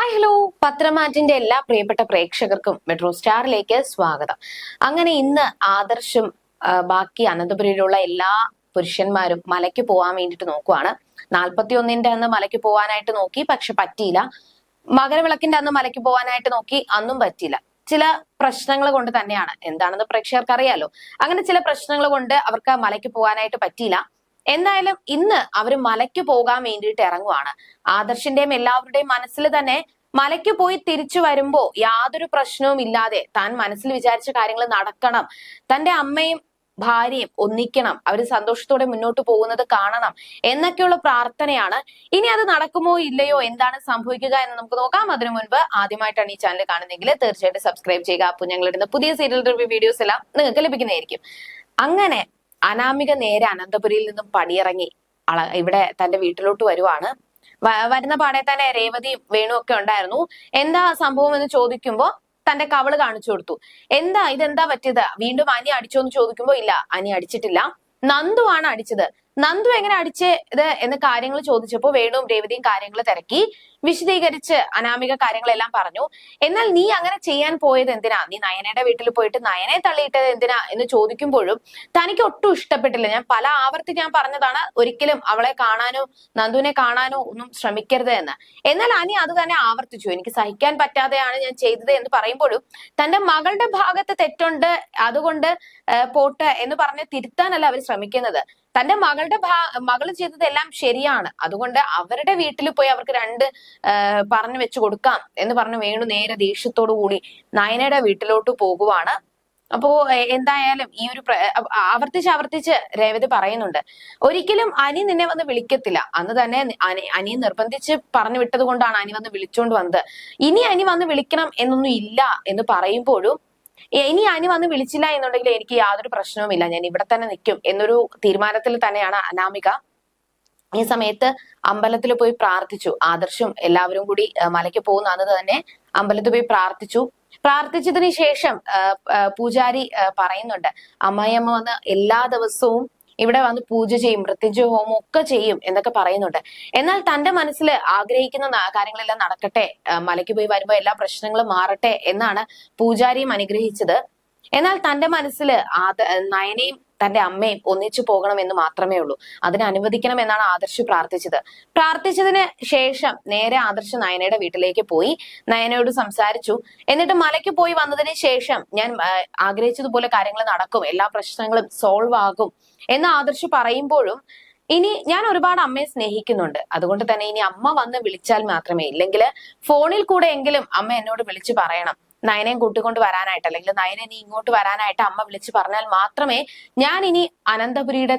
Hi hello പത്രമാറ്റിന്റെ എല്ലാ പ്രിയപ്പെട്ട പ്രേക്ഷകർക്കും മെട്രോ സ്റ്റാറിലേക്ക് സ്വാഗതം. അങ്ങനെ ഇന്ന് ആദർശും ബാക്കി അനന്തപുരയിലുള്ള എല്ലാ പുരുഷന്മാരും മലയ്ക്ക് പോകാൻ വേണ്ടിയിട്ട് നോക്കുവാണ്. നാൽപ്പത്തി ഒന്നിന്റെ അന്ന് മലയ്ക്ക് പോകാനായിട്ട് നോക്കി പക്ഷെ പറ്റിയില്ല. മകരവിളക്കിന്റെ അന്ന് മലയ്ക്ക് പോകാനായിട്ട് നോക്കി അന്നും പറ്റിയില്ല. ചില പ്രശ്നങ്ങൾ കൊണ്ട് തന്നെയാണ്. എന്താണെന്ന് പ്രേക്ഷകർക്ക് അറിയാലോ അങ്ങനെ ചില പ്രശ്നങ്ങൾ കൊണ്ട് അവർക്ക് മലയ്ക്ക് പോകാനായിട്ട് പറ്റിയില്ല. എന്തായാലും ഇന്ന് അവർ മലയ്ക്ക് പോകാൻ വേണ്ടിയിട്ട് ഇറങ്ങുവാണ്. ആദർശിന്റെയും എല്ലാവരുടെയും മനസ്സിൽ തന്നെ മലയ്ക്ക് പോയി തിരിച്ചു വരുമ്പോ യാതൊരു പ്രശ്നവും ഇല്ലാതെ താൻ മനസ്സിൽ വിചാരിച്ച കാര്യങ്ങൾ നടക്കണം. തന്റെ അമ്മയും ഭാര്യയും ഒന്നിക്കണം. അവർ സന്തോഷത്തോടെ മുന്നോട്ട് പോകുന്നത് കാണണം എന്നൊക്കെയുള്ള പ്രാർത്ഥനയാണ്. ഇനി അത് നടക്കുമോ ഇല്ലയോ എന്താണ് സംഭവിക്കുക എന്ന് നമുക്ക് നോക്കാം. അതിനു മുൻപ് ആദ്യമായിട്ടാണ് ഈ ചാനൽ കാണുന്നതെങ്കിൽ തീർച്ചയായിട്ടും സബ്സ്ക്രൈബ് ചെയ്യുക. അപ്പോൾ ഞങ്ങളിടുന്ന പുതിയ സീരിയൽ റിവ്യൂ വീഡിയോസ് എല്ലാം നിങ്ങൾക്ക് ലഭിക്കുന്നതായിരിക്കും. അങ്ങനെ അനാമിക നേരെ അനന്തപുരിയിൽ നിന്നും പണിയിറങ്ങി അള- ഇവിടെ തന്റെ വീട്ടിലോട്ട് വരുവാണ്. വരുന്ന പാടെ തന്നെ രേവതിയും വേണു ഒക്കെ ഉണ്ടായിരുന്നു. എന്താ സംഭവം എന്ന് ചോദിക്കുമ്പോ തന്റെ കവൾ കാണിച്ചു കൊടുത്തു. എന്താ ഇതെന്താ പറ്റിയത്? വീണ്ടും അനി അടിച്ചോ എന്ന് ചോദിക്കുമ്പോ ഇല്ല അനി അടിച്ചിട്ടില്ല. നന്ദുവാണ് അടിച്ചത്. നന്ദു എങ്ങനെ അടിച്ചത് എന്ന് കാര്യങ്ങൾ ചോദിച്ചപ്പോൾ വേണുവും രേവതിയും കാര്യങ്ങൾ തിരക്കി. വിശദീകരിച്ച് അനാമിക കാര്യങ്ങളെല്ലാം പറഞ്ഞു. എന്നാൽ നീ അങ്ങനെ ചെയ്യാൻ പോയത് എന്തിനാ? നീ നയനയുടെ വീട്ടിൽ പോയിട്ട് നയനെ തള്ളിയിട്ടത് എന്തിനാ എന്ന് ചോദിക്കുമ്പോഴും തനിക്ക് ഒട്ടും ഇഷ്ടപ്പെട്ടില്ല. ഞാൻ പല ആവർത്തി ഞാൻ പറഞ്ഞതാണ് ഒരിക്കലും അവളെ കാണാനോ നന്ദുവിനെ കാണാനോ ഒന്നും ശ്രമിക്കരുത് എന്ന്. എന്നാൽ അനി അത് തന്നെ ആവർത്തിച്ചു. എനിക്ക് സഹിക്കാൻ പറ്റാതെയാണ് ഞാൻ ചെയ്തത് എന്ന് പറയുമ്പോഴും തന്റെ മകളുടെ ഭാഗത്ത് തെറ്റുണ്ട് അതുകൊണ്ട് പോട്ട് എന്ന് പറഞ്ഞ് തിരുത്താനല്ല അവർ ശ്രമിക്കുന്നത്. തന്റെ മകളുടെ ഭാ മകൾ ചെയ്തതെല്ലാം ശരിയാണ്. അതുകൊണ്ട് അവരുടെ വീട്ടിൽ പോയി അവർക്ക് രണ്ട് പറഞ്ഞു വെച്ചു കൊടുക്കാം എന്ന് പറഞ്ഞ് വേണു നേരെ ദേഷ്യത്തോടു കൂടി നയനയുടെ വീട്ടിലോട്ട് പോകുവാണ്. അപ്പോ എന്തായാലും ഈ ഒരു ആവർത്തിച്ച് ആവർത്തിച്ച് രേവതി പറയുന്നുണ്ട്. ഒരിക്കലും അനി നിന്നെ വന്ന് വിളിക്കത്തില്ല. അന്ന് തന്നെ അനി നിർബന്ധിച്ച് പറഞ്ഞു വിട്ടത് കൊണ്ടാണ് അനി വന്ന് വിളിച്ചോണ്ട് വന്നത്. ഇനി അനി വന്ന് വിളിക്കണം എന്നൊന്നും ഇല്ല എന്ന് പറയുമ്പോഴും ഇനി അനി വന്ന് വിളിച്ചില്ല എന്നുണ്ടെങ്കിൽ എനിക്ക് യാതൊരു പ്രശ്നവുമില്ല ഞാൻ ഇവിടെ തന്നെ നിൽക്കും എന്നൊരു തീരുമാനത്തിൽ തന്നെയാണ് അനാമിക. ഈ സമയത്ത് അമ്പലത്തിൽ പോയി പ്രാർത്ഥിച്ചു. ആദർശും എല്ലാവരും കൂടി മലയ്ക്ക് പോകുന്ന തന്നെ അമ്പലത്തിൽ പോയി പ്രാർത്ഥിച്ചു. പ്രാർത്ഥിച്ചതിന് ശേഷം പൂജാരി പറയുന്നുണ്ട് അമ്മായിയമ്മ വന്ന് എല്ലാ ദിവസവും ഇവിടെ വന്ന് പൂജ ചെയ്യും മൃത്യുഞ്ജയ ഹോമം ഒക്കെ ചെയ്യും എന്നൊക്കെ പറയുന്നുണ്ട്. എന്നാൽ തന്റെ മനസ്സിൽ ആഗ്രഹിക്കുന്ന കാര്യങ്ങളെല്ലാം നടക്കട്ടെ മലയ്ക്ക് പോയി വരുമ്പോൾ എല്ലാ പ്രശ്നങ്ങളും മാറട്ടെ എന്നാണ് പൂജാരിയും അനുഗ്രഹിച്ചത്. എന്നാൽ തന്റെ മനസ്സിൽ ആദ നയനയും തന്റെ അമ്മയും ഒന്നിച്ചു പോകണമെന്ന് മാത്രമേ ഉള്ളൂ. അതിനെ അനുവദിക്കണം എന്നാണ് ആദർശ് പ്രാർത്ഥിച്ചത്. പ്രാർത്ഥിച്ചതിന് ശേഷം നേരെ ആദർശ് നയനയുടെ വീട്ടിലേക്ക് പോയി. നയനയോട് സംസാരിച്ചു. എന്നിട്ട് മലയ്ക്ക് പോയി വന്നതിന് ശേഷം ഞാൻ ആഗ്രഹിച്ചതുപോലെ കാര്യങ്ങൾ നടക്കും. എല്ലാ പ്രശ്നങ്ങളും സോൾവ് ആകും എന്ന് ആദർശ് പറയുമ്പോഴും ഇനി ഞാൻ ഒരുപാട് അമ്മയെ സ്നേഹിക്കുന്നുണ്ട്. അതുകൊണ്ട് തന്നെ ഇനി അമ്മ വന്ന് വിളിച്ചാൽ മാത്രമേ ഇല്ലെങ്കിൽ ഫോണിൽ കൂടെ എങ്കിലും അമ്മ എന്നോട് വിളിച്ചു പറയണം. നയനയും കൂട്ടിക്കൊണ്ട് വരാനായിട്ട് അല്ലെങ്കിൽ നയനെ നീ ഇങ്ങോട്ട് വരാനായിട്ട് അമ്മ വിളിച്ചു പറഞ്ഞാൽ മാത്രമേ ഞാൻ ഇനി അനന്തപുരിയുടെ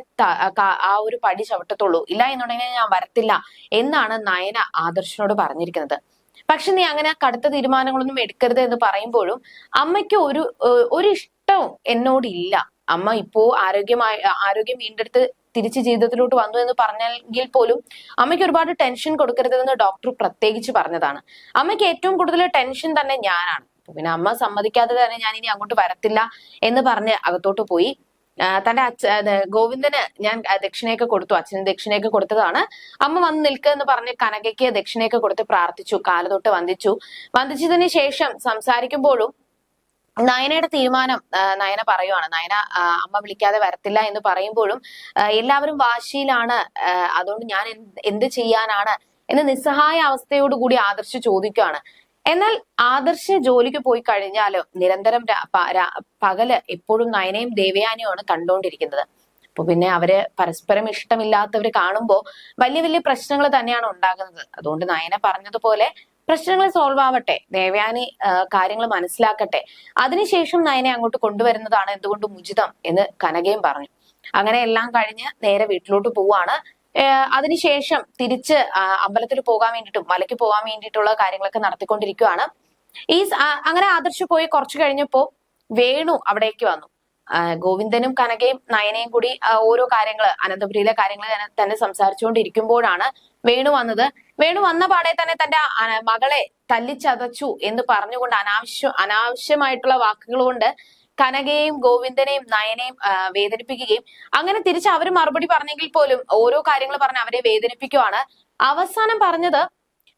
ആ ഒരു പടി ചവിട്ടത്തുള്ളൂ. ഇല്ല എന്നുണ്ടെങ്കിൽ ഞാൻ വരത്തില്ല എന്നാണ് നയന ആദർശനോട് പറഞ്ഞിരിക്കുന്നത്. പക്ഷെ നീ അങ്ങനെ കടുത്ത തീരുമാനങ്ങളൊന്നും എടുക്കരുത് എന്ന് പറയുമ്പോഴും അമ്മയ്ക്ക് ഒരു ഒരു ഇഷ്ടവും എന്നോടില്ല അമ്മ ഇപ്പോ ആരോഗ്യമായി ആരോഗ്യം വീണ്ടെടുത്ത് തിരിച്ച് ജീവിതത്തിലോട്ട് വന്നു എന്ന് പറഞ്ഞെങ്കിൽ പോലും അമ്മയ്ക്ക് ഒരുപാട് ടെൻഷൻ കൊടുക്കരുതെന്ന് ഡോക്ടർ പ്രത്യേകിച്ച് പറഞ്ഞതാണ്. അമ്മയ്ക്ക് ഏറ്റവും കൂടുതൽ ടെൻഷൻ തന്നെ ഞാനാണ്. അപ്പൊ പിന്നെ അമ്മ സമ്മതിക്കാതെ തന്നെ ഞാൻ ഇനി അങ്ങോട്ട് വരത്തില്ല എന്ന് പറഞ്ഞ് അകത്തോട്ട് പോയി. തന്റെ അച്ഛ ഗോവിന്ദന് ഞാൻ ദക്ഷിണയൊക്കെ കൊടുത്തു. അച്ഛന് ദക്ഷിണയൊക്കെ കൊടുത്തതാണ്. അമ്മ വന്ന് നിൽക്കുക എന്ന് പറഞ്ഞ് കനകയ്ക്ക് ദക്ഷിണയൊക്കെ കൊടുത്ത് പ്രാർത്ഥിച്ചു. കാല തൊട്ട് വന്ദിച്ചു. വന്ദിച്ചതിന് ശേഷം സംസാരിക്കുമ്പോഴും നയനയുടെ തീരുമാനം നയന പറയുവാണ്. നയന അമ്മ വിളിക്കാതെ വരത്തില്ല എന്ന് പറയുമ്പോഴും എല്ലാവരും വാശിയിലാണ് അതുകൊണ്ട് ഞാൻ എന്ത് ചെയ്യാനാണ് എന്ന് നിസ്സഹായ അവസ്ഥയോടുകൂടി ആദർശ് ചോദിക്കുകയാണ് എന്നാൽ ആദർശ ജോലിക്ക് പോയി കഴിഞ്ഞാൽ നിരന്തരം പകൽ എപ്പോഴും നയനയും ദേവയാനിയുമാണ് കണ്ടുകൊണ്ടിരിക്കുന്നത് അപ്പൊ പിന്നെ അവർ പരസ്പരം ഇഷ്ടമില്ലാത്തവര് കാണുമ്പോൾ വലിയ വലിയ പ്രശ്നങ്ങൾ തന്നെയാണ് ഉണ്ടാകുന്നത്. അതുകൊണ്ട് നയന പറഞ്ഞതുപോലെ പ്രശ്നങ്ങൾ സോൾവ് ആവട്ടെ ദേവയാനി കാര്യങ്ങൾ മനസ്സിലാക്കട്ടെ. അതിനുശേഷം നയനെ അങ്ങോട്ട് കൊണ്ടുവരുന്നതാണ് എന്തുകൊണ്ടും ഉചിതം എന്ന് കനകയും പറഞ്ഞു. അങ്ങനെ എല്ലാം കഴിഞ്ഞ് നേരെ വീട്ടിലോട്ട് പോവാണ് അതിനുശേഷം തിരിച്ച് അമ്പലത്തിൽ പോകാൻ വേണ്ടിയിട്ടും മലയ്ക്ക് പോകാൻ വേണ്ടിയിട്ടുള്ള കാര്യങ്ങളൊക്കെ നടത്തിക്കൊണ്ടിരിക്കുകയാണ് ഈ അങ്ങനെ ആദർശ് പോയി കുറച്ചു കഴിഞ്ഞപ്പോ വേണു അവിടേക്ക് വന്നു. ഗോവിന്ദനും കനകയും നയനയും കൂടി ഓരോ കാര്യങ്ങൾ അനന്തപുരിയിലെ കാര്യങ്ങൾ തന്നെ സംസാരിച്ചുകൊണ്ടിരിക്കുമ്പോഴാണ് വേണു വന്നത്. വേണു വന്ന പാടെ തന്നെ തന്റെ മകളെ തല്ലിച്ചതച്ചു എന്ന് പറഞ്ഞുകൊണ്ട് അനാവശ്യ അനാവശ്യമായിട്ടുള്ള വാക്കുകൾ കൊണ്ട് കനകയെയും ഗോവിന്ദനെയും നയനെയും വേദനിപ്പിക്കുകയും. അങ്ങനെ തിരിച്ച് അവർ മറുപടി പറഞ്ഞെങ്കിൽ പോലും ഓരോ കാര്യങ്ങൾ പറഞ്ഞ് അവരെ വേദനിപ്പിക്കുവാണ്. അവസാനം പറഞ്ഞത്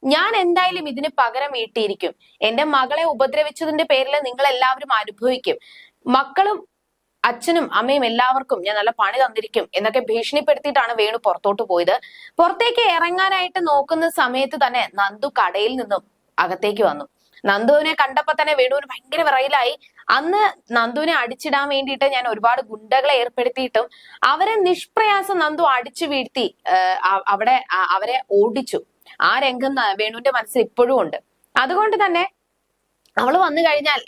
ഞാൻ എന്തായാലും ഇതിന് പകരം വീട്ടിയിരിക്കും. എന്റെ മകളെ ഉപദ്രവിച്ചതിന്റെ പേരിൽ നിങ്ങൾ എല്ലാവരും അനുഭവിക്കും. മക്കളും അച്ഛനും അമ്മയും എല്ലാവർക്കും ഞാൻ നല്ല പണി തന്നിരിക്കും എന്നൊക്കെ ഭീഷണിപ്പെടുത്തിയിട്ടാണ് വേണു പുറത്തോട്ട് പോയത്. പുറത്തേക്ക് ഇറങ്ങാനായിട്ട് നോക്കുന്ന സമയത്ത് തന്നെ നന്ദു കടയിൽ നിന്നും അകത്തേക്ക് വന്നു. നന്ദുവിനെ കണ്ടപ്പോ തന്നെ വേണുവിന് ഭയങ്കര വിറയിലായി. അന്ന് നന്ദുവിനെ അടിച്ചിടാൻ വേണ്ടിയിട്ട് ഞാൻ ഒരുപാട് ഗുണ്ടകളെ ഏർപ്പെടുത്തിയിട്ടും അവരെ നിഷ്പ്രയാസം നന്ദു അടിച്ചു വീഴ്ത്തി അവിടെ അവരെ ഓടിച്ചു. ആ രംഗം വേണുവിന്റെ മനസ്സിൽ ഇപ്പോഴും ഉണ്ട്. അതുകൊണ്ട് തന്നെ അവൾ വന്നു കഴിഞ്ഞാൽ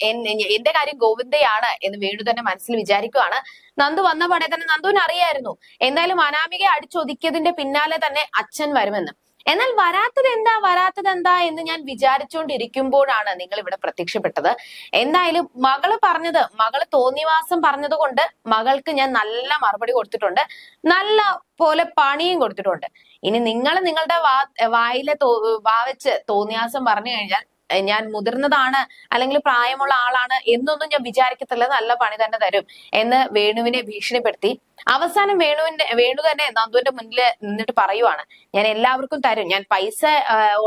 എന്റെ കാര്യം ഗോവിന്ദയാണ് എന്ന് വേണു തന്നെ മനസ്സിൽ വിചാരിക്കുവാണ്. നന്ദു വന്ന പടേ തന്നെ നന്ദുവിന് അറിയായിരുന്നു എന്തായാലും അനാമികയെ അടിച്ചൊതുക്കിയതിന്റെ പിന്നാലെ തന്നെ അച്ഛൻ വരുമെന്ന്. എന്നാൽ വരാത്തത് എന്താ? വരാത്തത് എന്താ എന്ന് ഞാൻ വിചാരിച്ചുകൊണ്ടിരിക്കുമ്പോഴാണ് നിങ്ങൾ ഇവിടെ പ്രത്യക്ഷപ്പെട്ടത്. എന്തായാലും മകൾ പറഞ്ഞത് മകൾ തോന്നിവാസം പറഞ്ഞത് കൊണ്ട് മകൾക്ക് ഞാൻ നല്ല മറുപടി കൊടുത്തിട്ടുണ്ട്. നല്ല പോലെ പണിയും കൊടുത്തിട്ടുണ്ട്. ഇനി നിങ്ങൾ നിങ്ങളുടെ വാ വായിലെ വാ വെച്ച് തോന്നിയാസം പറഞ്ഞു കഴിഞ്ഞാൽ ഞാൻ മുതിർന്നതാണ് അല്ലെങ്കിൽ പ്രായമുള്ള ആളാണ് എന്നൊന്നും ഞാൻ വിചാരിക്കത്തില്ല. നല്ല പണി തന്നെ തരും എന്ന് വേണുവിനെ ഭീഷണിപ്പെടുത്തി. അവസാനം വേണുവിന്റെ വേണു തന്നെ നന്ദുവിന്റെ മുന്നിൽ നിന്നിട്ട് പറയുവാണ്. ഞാൻ എല്ലാവർക്കും തരും. ഞാൻ പൈസ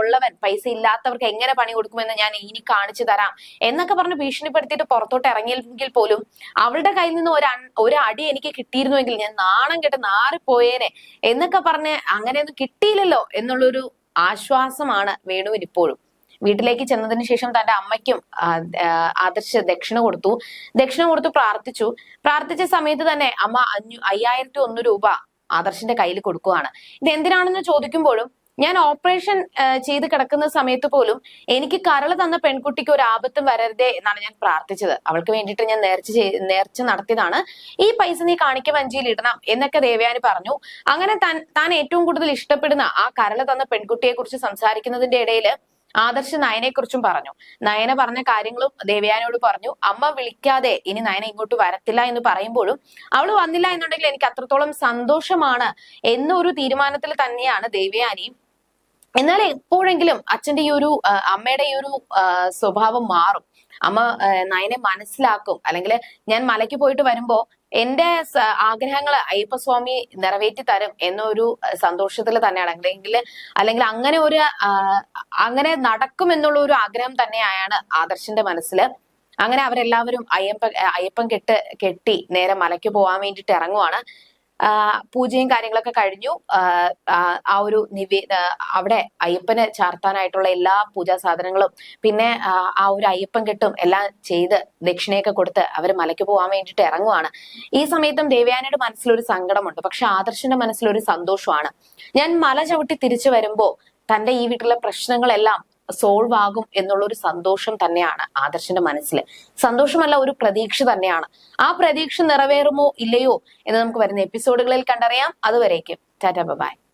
ഉള്ളവൻ പൈസ ഇല്ലാത്തവർക്ക് എങ്ങനെ പണി കൊടുക്കുമെന്ന് ഞാൻ ഇനി കാണിച്ചു തരാം. എന്നൊക്കെ പറഞ്ഞ് ഭീഷണിപ്പെടുത്തിയിട്ട് പുറത്തോട്ട് ഇറങ്ങിയെങ്കിൽ പോലും അവളുടെ കയ്യിൽ നിന്ന് ഒരു ഒരു അടി എനിക്ക് കിട്ടിയിരുന്നുവെങ്കിൽ ഞാൻ നാണം കെട്ട് നാറിപ്പോയേനെ എന്നൊക്കെ പറഞ്ഞ് അങ്ങനെയൊന്നും കിട്ടിയില്ലല്ലോ എന്നുള്ളൊരു ആശ്വാസമാണ് വേണുവിന് ഇപ്പോഴും. വീട്ടിലേക്ക് ചെന്നതിന് ശേഷം തന്റെ അമ്മയ്ക്കും ആദർശ ദക്ഷിണ കൊടുത്തു. ദക്ഷിണ കൊടുത്തു പ്രാർത്ഥിച്ചു. പ്രാർത്ഥിച്ച സമയത്ത് തന്നെ അമ്മ അഞ്ഞു അയ്യായിരത്തി ഒന്ന് രൂപ ആദർശിന്റെ കയ്യിൽ കൊടുക്കുകയാണ് ഇത് എന്തിനാണെന്ന് ചോദിക്കുമ്പോഴും ഞാൻ ഓപ്പറേഷൻ ചെയ്ത് കിടക്കുന്ന സമയത്ത് പോലും എനിക്ക് കരൾ തന്ന പെൺകുട്ടിക്ക് ഒരു ആപത്തും വരരുതേ എന്നാണ് ഞാൻ പ്രാർത്ഥിച്ചത്. അവൾക്ക് വേണ്ടിയിട്ട് ഞാൻ നേർച്ച നേർച്ച നടത്തിയതാണ്. ഈ പൈസ നീ കാണിക്ക വഞ്ചിയിൽ ഇടണം എന്നൊക്കെ ദേവയാനി പറഞ്ഞു. അങ്ങനെ താൻ താൻ ഏറ്റവും കൂടുതൽ ഇഷ്ടപ്പെടുന്ന ആ കരൾ തന്ന പെൺകുട്ടിയെ കുറിച്ച് സംസാരിക്കുന്നതിന്റെ ഇടയിൽ ആദർശ് നയനെക്കുറിച്ചും പറഞ്ഞു. നയന പറഞ്ഞ കാര്യങ്ങളും ദേവയാനോട് പറഞ്ഞു. അമ്മ വിളിക്കാതെ ഇനി നയന ഇങ്ങോട്ട് വരത്തില്ല എന്ന് പറയുമ്പോഴും അവൾ വന്നില്ല എന്നുണ്ടെങ്കിൽ എനിക്ക് അത്രത്തോളം സന്തോഷമാണ് എന്നൊരു തീരുമാനത്തിൽ തന്നെയാണ് ദേവയാനിയും എന്നാൽ എപ്പോഴെങ്കിലും അച്ഛന്റെ ഈ ഒരു അമ്മയുടെ ഈ ഒരു സ്വഭാവം മാറും. അമ്മ നയനെ മനസ്സിലാക്കും. അല്ലെങ്കിൽ ഞാൻ മലയ്ക്ക് പോയിട്ട് വരുമ്പോ എന്റെ ആഗ്രഹങ്ങൾ അയ്യപ്പസ്വാമി നിറവേറ്റി തരും എന്നൊരു സന്തോഷത്തിൽ തന്നെയാണ്. അല്ലെങ്കിൽ അല്ലെങ്കിൽ അങ്ങനെ ഒരു അങ്ങനെ നടക്കും എന്നുള്ള ഒരു ആഗ്രഹം തന്നെയാണ് ആദർശന്റെ മനസ്സിൽ. അങ്ങനെ അവരെല്ലാവരും അയ്യപ്പ അയ്യപ്പൻ കെട്ട് കെട്ടി നേരെ മലയ്ക്ക് പോകാൻ വേണ്ടിയിട്ട് ഇറങ്ങുവാണ്. പൂജയും കാര്യങ്ങളൊക്കെ കഴിഞ്ഞു. ആ, ഒരു നിവേ അവിടെ അയ്യപ്പന് ചാർത്താനായിട്ടുള്ള എല്ലാ പൂജാ സാധനങ്ങളും പിന്നെ ആ ഒരു അയ്യപ്പൻ കെട്ടും എല്ലാം ചെയ്ത് ദക്ഷിണയൊക്കെ കൊടുത്ത് അവർ മലയ്ക്ക് പോകാൻ വേണ്ടിയിട്ട് ഇറങ്ങുവാണ്. ഈ സമയത്തും ദേവയാനയുടെ മനസ്സിലൊരു സങ്കടമുണ്ട്. പക്ഷെ ആദർശന്റെ മനസ്സിലൊരു സന്തോഷമാണ്. ഞാൻ മല ചവിട്ടി തിരിച്ചു വരുമ്പോ തന്റെ ഈ വീട്ടിലെ പ്രശ്നങ്ങളെല്ലാം സോൾവ് ആകും എന്നുള്ള ഒരു സന്തോഷം തന്നെയാണ് ആദർശന്റെ മനസ്സിൽ സന്തോഷമല്ല ഒരു പ്രതീക്ഷ തന്നെയാണ്. ആ പ്രതീക്ഷ നിറവേറുമോ ഇല്ലയോ എന്ന് നമുക്ക് വരുന്ന എപ്പിസോഡുകളിൽ കണ്ടറിയാം. അതുവരേക്കും. Tata bye.